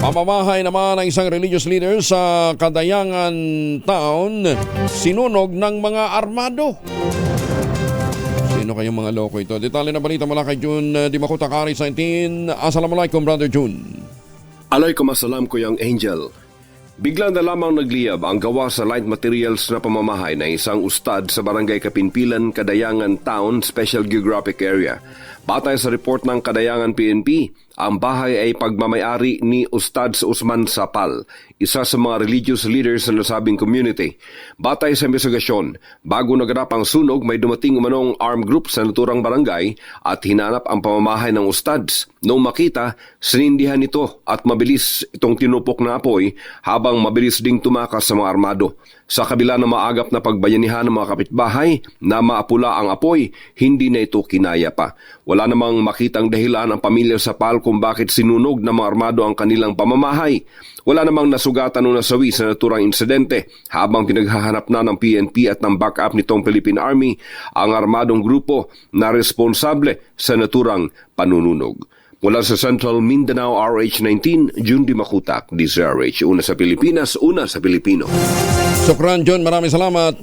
Pamamahay naman ng isang religious leader sa Kadayangan Town, sinunog ng mga armado. Sino kayong mga loko ito? Detalye na balita mula kay June uh, Dimakuta Kari 19. Assalamualaikum, Brother June. Alaykum assalam ko yung Angel. Bigla na lamang nagliyab ang gawa sa light materials na pamamahay ng isang ustad sa barangay Kapinpilan, Kadayangan Town, Special Geographic Area. Batay sa report ng Kadayangan PNP, ang bahay ay pagmamayari ni Ustad Usman Sapal, isa sa mga religious leaders sa nasabing community. Batay sa investigasyon, bago naganap ang sunog, may dumating umanong armed group sa naturang barangay at hinanap ang pamamahay ng Ustads. Noong makita, sinindihan ito at mabilis itong tinupok na apoy habang mabilis ding tumakas sa mga armado. Sa kabila ng maagap na pagbayanihan ng mga kapitbahay na maapula ang apoy, hindi na ito kinaya pa. Wala namang makitang dahilan ang pamilya sa PAL kung bakit sinunog ng mga armado ang kanilang pamamahay. Wala namang nasugatan o nasawi sa naturang insidente habang pinaghahanap na ng PNP at ng backup nitong Philippine Army ang armadong grupo na responsable sa naturang panununog. Mula sa Central Mindanao RH19, June Di Makutak, DZRH. Una sa Pilipinas, una sa Pilipino. Sukran, John. Maraming salamat.